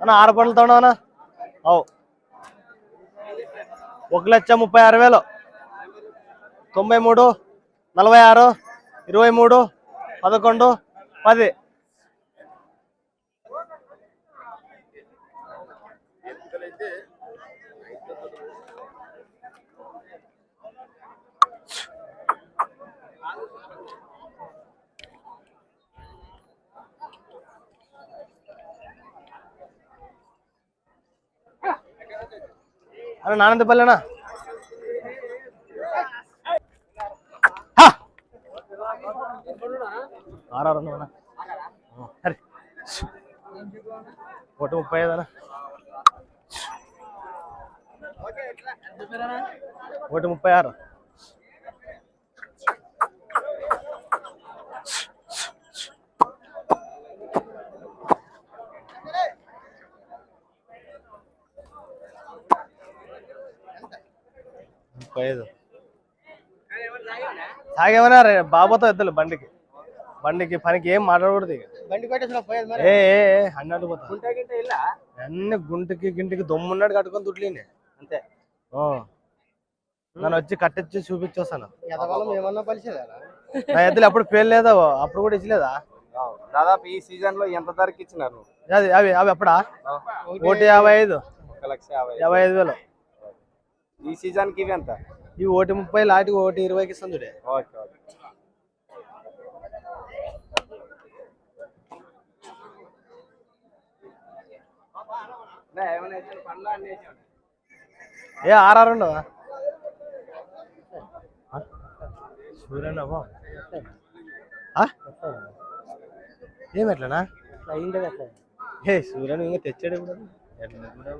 అన్న ఆరు పండ్లతో అన్న. అవు. ఒక లక్ష ముప్పై ఆరు వేలు. తొంభై మూడు నలభై ఆరు ఇరవై మూడు పదకొండు పది. అన్న నానందపల్లినా ఆరారు అన్న అరే ఒకటి ముప్పై ఐదు అన్న ఒకటి ముప్పై ఆరు ముప్పై ఐదు తాగేమన్నా బాబాతో ఎద్దులు బండికి. బండికి పనికి ఏం మాట్లాడకూడదు ఇక. పోయేది ఏ ఏ ఏ, అన్నట్టు పోతా. గుంట గింట ఇల్లా? అన్ని గుంటికి గింటికి దొమ్మున్నట్టు కట్టుకొని తుట్లేని అంతే. నన్ను వచ్చి కట్టించి చూపించి వస్తాను ఎదవలం ఏమన్నా నా ఎద్దులు అప్పుడు పేరు లేదా అప్పుడు కూడా ఇచ్చలేదా? దాదాపు ఈ సీజన్లో ఎంత ధరకి ఇచ్చినారు? అది అవి అవి అప్పుడా ఒకటి యాభై ఐదు. ఒక లక్ష యాభై యాభై ఐదు వేలు. ఈ సీజన్కి ఇవి ఎంత? ఈ ఒకటి ముప్పై లాటికి ఒకటి ఇరవైకి ఇస్తుంది ఓకే ఓకే. ఏ ఆర్ఆర్ ఉండవా? సూర్యన్న బా ఏం ఎట్లనా? ఏ సూర్యన్ ఇంకా తెచ్చాడు ఎట్లా?